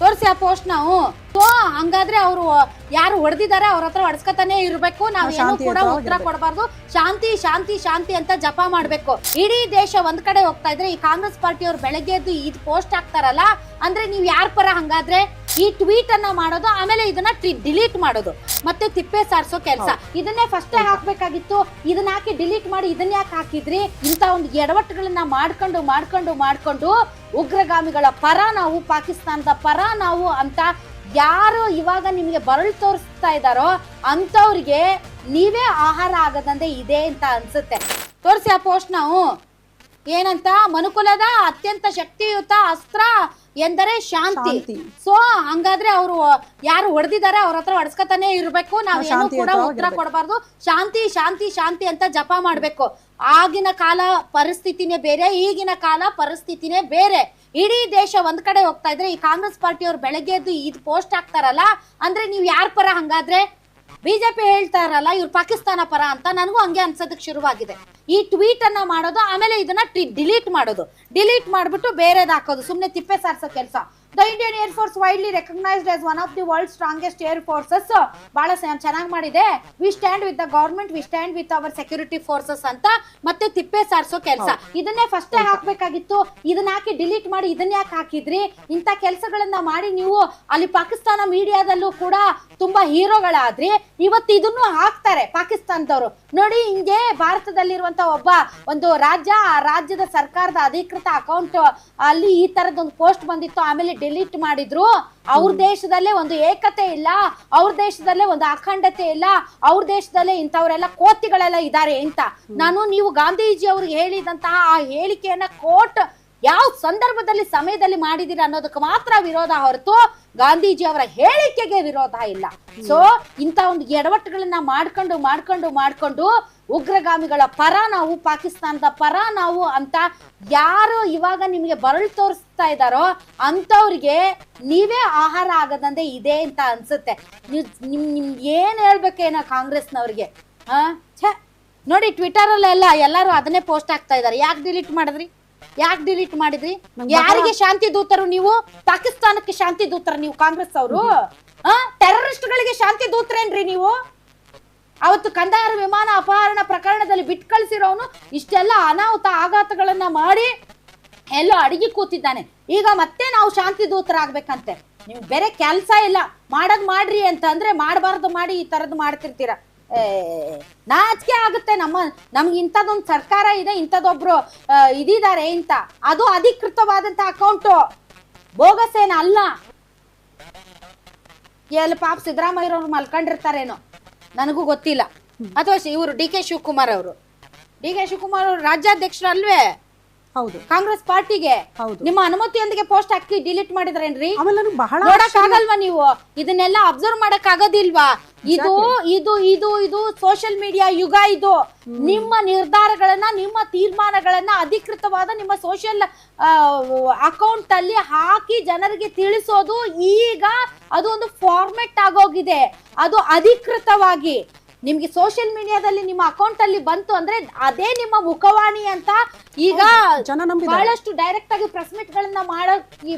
ತೋರಿಸಿ ಆ ಪೋಸ್ಟ್ ನಾವು ಸೊ ಹಂಗಾದ್ರೆ ಅವರು ಯಾರು ಹೊಡೆದಿದ್ದಾರೆ ಅವ್ರ ಹತ್ರ ಹೊಡ್ಸ್ಕತಾನೆ ಇರ್ಬೇಕು. ನಾವ್ ಏನು ಶಾಂತಿ ಕೂಡ ಉತ್ತರ ಕೊಡಬಾರ್ದು. ಶಾಂತಿ ಶಾಂತಿ ಶಾಂತಿ ಅಂತ ಜಪ ಮಾಡ್ಬೇಕು. ಇಡೀ ದೇಶ ಒಂದ್ ಕಡೆ ಹೋಗ್ತಾ ಇದ್ರೆ ಈ ಕಾಂಗ್ರೆಸ್ ಪಾರ್ಟಿ ಅವ್ರು ಬೆಳಗ್ಗೆ ಎದ್ದು ಇದು ಪೋಸ್ಟ್ ಹಾಕ್ತಾರಲ್ಲ ಅಂದ್ರೆ ನೀವ್ ಯಾರ ಪರ ಹಂಗಾದ್ರೆ ಈ ಟ್ವೀಟ್ ಅನ್ನ ಮಾಡೋದು ಆಮೇಲೆ ಇದನ್ನ ಡಿಲೀಟ್ ಮಾಡೋದು. ಮತ್ತೆ ತಿಪ್ಪೆ ಸಾರಿಸೋ ಕೆಲಸ. ಇದನ್ನೇ ಫಸ್ಟ್ ಹಾಕ್ಬೇಕಾಗಿತ್ತು. ಇದನ್ನ ಹಾಕಿ ಡಿಲೀಟ್ ಮಾಡಿ ಇದನ್ನ ಯಾಕೆ ಹಾಕಿದ್ರಿ? ಇಂತ ಒಂದು ಎಡವಟ್ಟುಗಳನ್ನ ಮಾಡ್ಕೊಂಡು ಮಾಡ್ಕೊಂಡು ಮಾಡ್ಕೊಂಡು ಉಗ್ರಗಾಮಿಗಳ ಪರ ನಾವು ಪಾಕಿಸ್ತಾನದ ಪರ ನಾವು ಅಂತ ಯಾರು ಇವಾಗ ನಿಮಗೆ ಬರಳು ತೋರಿಸ್ತಾ ಇದ್ದಾರೋ ಅಂಥವ್ರಿಗೆ ನೀವೇ ಆಹಾರ ಆಗದಂತೆ ಇದೆ ಅಂತ ಅನ್ಸುತ್ತೆ. ತೋರಿಸಿ ಆ ಪೋಸ್ಟ್ ನಾವು ಏನಂತ? ಮನುಕುಲದ ಅತ್ಯಂತ ಶಕ್ತಿಯುತ ಅಸ್ತ್ರ ಎಂದರೆ ಶಾಂತಿ. ಸೊ ಹಂಗಾದ್ರೆ ಅವರು ಯಾರು ಹೊಡೆದಿದ್ದಾರೆ ಅವ್ರ ಹತ್ರ ಹೊಡ್ಸ್ಕತಾನೆ ಇರ್ಬೇಕು. ನಾವ್ ಏನು ಕೂಡ ಉತ್ತರ. ಕೊಡಬಾರ್ದು. ಶಾಂತಿ ಶಾಂತಿ ಶಾಂತಿ ಅಂತ ಜಪ ಮಾಡ್ಬೇಕು. ಆಗಿನ ಕಾಲ ಪರಿಸ್ಥಿತಿನೇ ಬೇರೆ ಈಗಿನ ಕಾಲ ಪರಿಸ್ಥಿತಿನೇ ಬೇರೆ. ಇಡೀ ದೇಶ ಒಂದ್ ಕಡೆ ಹೋಗ್ತಾ ಇದ್ರೆ ಈ ಕಾಂಗ್ರೆಸ್ ಪಾರ್ಟಿ ಅವ್ರು ಬೆಳಗ್ಗೆ ಎದ್ದು ಇದು ಪೋಸ್ಟ್ ಹಾಕ್ತಾರಲ್ಲ ಅಂದ್ರೆ ನೀವ್ ಯಾರ ಪರ ಹಂಗಾದ್ರೆ? ಬಿಜೆಪಿ ಹೇಳ್ತಾರಲ್ಲ, ಇವ್ರು ಪಾಕಿಸ್ತಾನ ಪರ ಅಂತ ನನಗೂ ಹಂಗೆ ಅನ್ಸೋದಕ್ಕೆ ಶುರುವಾಗಿದೆ. ಈ ಟ್ವೀಟ್ ಅನ್ನ ಮಾಡೋದು, ಆಮೇಲೆ ಇದನ್ನ ಡಿಲೀಟ್ ಮಾಡೋದು. ಡಿಲೀಟ್ ಮಾಡ್ಬಿಟ್ಟು ಬೇರೆದು ಹಾಕೋದು ಸುಮ್ಮನೆ ತಿಪ್ಪೆ ಸಾರಿಸೋ ಕೆಲಸ. The Indian air force widely recognised as one of the world strongest air forces ಬಹಳ ಚೆನ್ನಾಗಿ ಮಾಡಿದೆ. We stand with the government we stand with our security forces ಅಂತ ಮತ್ತೆ ತಿಪ್ಪೆ ಸಾರಿಸೋ ಕೆಲಸ. ಇದನ್ನೇ ಫಸ್ಟ್ ಹಾಕ್ಬೇಕಾಗಿತ್ತು. ಇದನ್ನ ಹಾಕಿ ಡಿಲೀಟ್ ಮಾಡಿ ಇದನ್ನ ಯಾಕೆ ಹಾಕಿದ್ರಿ? ಇಂಥ ಕೆಲಸಗಳನ್ನ ಮಾಡಿ ನೀವು ಅಲ್ಲಿ ಪಾಕಿಸ್ತಾನ ಮೀಡಿಯಾದಲ್ಲೂ ಕೂಡ ತುಂಬಾ ಹೀರೋಗಳಾದ್ರಿ. ಇವತ್ತು ಇದನ್ನು ಹಾಕ್ತಾರೆ ಪಾಕಿಸ್ತಾನದವರು. ನೋಡಿ ಹಿಂಗೆ ಭಾರತದಲ್ಲಿರುವಂತ ಒಬ್ಬ ಒಂದು ರಾಜ್ಯ ಆ ರಾಜ್ಯದ ಸರ್ಕಾರದ ಅಧಿಕೃತ ಅಕೌಂಟ್ ಅಲ್ಲಿ ಈ ತರದೊಂದು ಪೋಸ್ಟ್ ಬಂದಿತ್ತು. ಆಮೇಲೆ ಡಿಲೀಟ್ ಮಾಡಿದ್ರು ಅವ್ರ ದೇಶದಲ್ಲೇ ಒಂದು ಏಕತೆ ಇಲ್ಲ ಅವ್ರ ದೇಶದಲ್ಲೇ ಒಂದು ಅಖಂಡತೆ ಇಲ್ಲ ಅವ್ರ ದೇಶದಲ್ಲೇ ಇಂಥವ್ರೆಲ್ಲ ಕೋತಿಗಳೆಲ್ಲ ಇದ್ದಾರೆ ಅಂತ. ನಾನು ನೀವು ಗಾಂಧೀಜಿ ಅವ್ರಿಗೆ ಹೇಳಿದಂತಹ ಆ ಹೇಳಿಕೆಯನ್ನ ಕೋರ್ಟ್ ಯಾವ ಸಂದರ್ಭದಲ್ಲಿ ಸಮಯದಲ್ಲಿ ಮಾಡಿದಿರ ಅನ್ನೋದಕ್ಕೆ ಮಾತ್ರ ವಿರೋಧ ಹೊರತು ಗಾಂಧೀಜಿ ಅವರ ಹೇಳಿಕೆಗೆ ವಿರೋಧ ಇಲ್ಲ. ಸೊ ಇಂಥ ಒಂದು ಎಡವಟ್ಟುಗಳನ್ನ ಮಾಡ್ಕೊಂಡು ಮಾಡ್ಕೊಂಡು ಮಾಡ್ಕೊಂಡು ಉಗ್ರಗಾಮಿಗಳ ಪರ ನಾವು ಪಾಕಿಸ್ತಾನದ ಪರ ನಾವು ಅಂತ ಯಾರು ಇವಾಗ ನಿಮಗೆ ಬರಳು ತೋರಿಸ್ತಾ ಇದ್ದಾರೋ ಅಂಥವ್ರಿಗೆ ನೀವೇ ಆಹಾರ ಆಗದಂತೆ ಇದೆ ಅಂತ ಅನ್ಸುತ್ತೆ. ನೀವು ನಿಮ್ ನಿಮ್ ಏನ್ ಹೇಳ್ಬೇಕೇನೋ ಕಾಂಗ್ರೆಸ್ನವ್ರಿಗೆ ಆ? ಛೆ! ನೋಡಿ ಟ್ವಿಟರ್ ಅಲ್ಲೆಲ್ಲ ಎಲ್ಲರೂ ಅದನ್ನೇ ಪೋಸ್ಟ್ ಆಗ್ತಾ ಇದಾರೆ ಯಾಕೆ ಡಿಲೀಟ್ ಮಾಡಿದ್ರಿ? ಯಾಕೆ ಡಿಲೀಟ್ ಮಾಡಿದ್ರಿ? ಯಾರಿಗೆ ಶಾಂತಿ ದೂತರು ನೀವು? ಪಾಕಿಸ್ತಾನಕ್ಕೆ ಶಾಂತಿ ದೂತರ ನೀವು ಕಾಂಗ್ರೆಸ್ ಅವರು ಟೆರರಿಸ್ಟ್ಗಳಿಗೆ ಶಾಂತಿ ದೂತರೇನ್ರಿ ನೀವು? ಅವತ್ತು ಕಂದಾರ ವಿಮಾನ ಅಪಹರಣ ಪ್ರಕರಣದಲ್ಲಿ ಬಿಟ್ಟು ಕಳಿಸಿರೋನು ಇಷ್ಟೆಲ್ಲ ಅನಾಹುತ ಆಘಾತಗಳನ್ನ ಮಾಡಿ ಎಲ್ಲೋ ಅಡಗಿ ಕೂತಿದ್ದಾನೆ. ಈಗ ಮತ್ತೆ ನಾವು ಶಾಂತಿ ದೂತರಾಗ್ಬೇಕಂತೆ ನೀವು ಬೇರೆ ಕೆಲಸ ಇಲ್ಲ. ಮಾಡೋದ್ ಮಾಡ್ರಿ ಅಂತ ಅಂದ್ರೆ ಮಾಡಬಾರ್ದು ಮಾಡಿ ಈ ತರದ್ ಮಾಡ್ತಿರ್ತೀರ. ನಾಚಿಕೆ ಆಗುತ್ತೆ ನಮ್ಮ, ನಮ್ಗೆ ಇಂಥದ್ದೊಂದು ಸರ್ಕಾರ ಇದೆ ಇಂಥದೊಬ್ರು ಇದಿದ್ದಾರೆ ಇಂತ ಅದು ಅಧಿಕೃತವಾದಂತ ಅಕೌಂಟು. ಬೋಗಸ್ ಏನ ಅಲ್ಲ. ಎಲ್ಲಿ ಪಾಪ ಸಿದ್ದರಾಮಯ್ಯವ್ರು ಮಲ್ಕೊಂಡಿರ್ತಾರೇನೋ. ನನಗೂ ಗೊತ್ತಿಲ್ಲ. ಅಥವಾ ಇವರು ಡಿ ಕೆ ಶಿವಕುಮಾರ್ ಅವರು. ಡಿ ಕೆ ಶಿವಕುಮಾರ್ ಅವರು ರಾಜ್ಯಾಧ್ಯಕ್ಷರು ಅಲ್ವೇ ಹೌದು. ಕಾಂಗ್ರೆಸ್ ಪಾರ್ಟಿಗೆ? ಹೌದು. ನಿಮ್ಮ ಅನುಮತಿಯೊಂದಿಗೆ ಪೋಸ್ಟ್ ಹಾಕಿ ಡಿಲೀಟ್ ಮಾಡಿದ್ರೇನ್ರಿ? ನೋಡಕ್ ಆಗಲ್ವಾ ನೀವು? ಇದನ್ನೆಲ್ಲ ಅಬ್ಸರ್ವ್ ಮಾಡಕ್ ಆಗೋದಿಲ್ವಾ ಇದು ಇದು ಇದು ಇದು ಸೋಷಿಯಲ್ ಮೀಡಿಯಾ ಯುಗ ಇದು. ನಿಮ್ಮ ನಿರ್ಧಾರಗಳನ್ನ ನಿಮ್ಮ ತೀರ್ಮಾನಗಳನ್ನ ಅಧಿಕೃತವಾದ ನಿಮ್ಮ ಸೋಷಿಯಲ್ ಅಕೌಂಟ್ ಅಲ್ಲಿ ಹಾಕಿ ಜನರಿಗೆ ತಿಳಿಸೋದು ಈಗ ಅದು ಒಂದು ಫಾರ್ಮೆಟ್ ಆಗೋಗಿದೆ. ಅದು ಅಧಿಕೃತವಾಗಿ. ನಿಮ್ಗೆ ಸೋಷಿಯಲ್ ಮೀಡಿಯಾದಲ್ಲಿ ನಿಮ್ಮ ಅಕೌಂಟ್ ಅಲ್ಲಿ ಬಂತು ಅಂದ್ರೆ ಅದೇ ನಿಮ್ಮ ಮುಖವಾಣಿ ಅಂತ ಈಗ. ಬಹಳಷ್ಟು ಡೈರೆಕ್ಟ್ ಆಗಿ ಪ್ರೆಸ್ ಮೀಟ್ ಗಳನ್ನ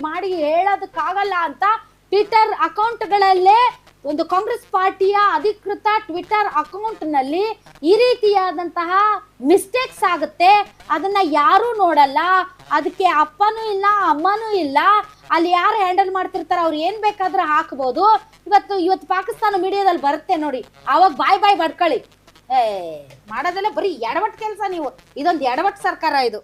ಮಾಡಿ ಹೇಳೋದಕ್ಕಾಗಲ್ಲ ಅಂತ ಟ್ವಿಟರ್ ಅಕೌಂಟ್ಗಳಲ್ಲೇ ಒಂದು ಕಾಂಗ್ರೆಸ್ ಪಾರ್ಟಿಯ ಅಧಿಕೃತ ಟ್ವಿಟರ್ ಅಕೌಂಟ್ನಲ್ಲಿ ಈ ರೀತಿಯಾದಂತಹ ಮಿಸ್ಟೇಕ್ಸ್ ಆಗುತ್ತೆ. ಅದನ್ನ ಯಾರು ನೋಡಲ್ಲ. ಅದಕ್ಕೆ ಅಪ್ಪನೂ ಇಲ್ಲ, ಅಮ್ಮನೂ ಇಲ್ಲ. ಅಲ್ಲಿ ಯಾರು ಹ್ಯಾಂಡಲ್ ಮಾಡ್ತಿರ್ತಾರೆ ಅವ್ರು ಏನ್ ಬೇಕಾದ್ರೂ ಹಾಕ್ಬೋದು. ಇವತ್ತು ಇವತ್ತು ಪಾಕಿಸ್ತಾನ ಮೀಡಿಯಾದಲ್ಲಿ ಬರುತ್ತೆ ನೋಡಿ. ಅವಾಗ ಬಾಯ್ ಬಾಯ್ ಬಡ್ಕೊಳ್ಳಿ ಏ, ಮಾಡೋದೆಲ್ಲ ಬರೀ ಎಡವಟ್ ಕೆಲಸ ನೀವು. ಇದೊಂದು ಎಡವಟ್ ಸರ್ಕಾರ ಇದು.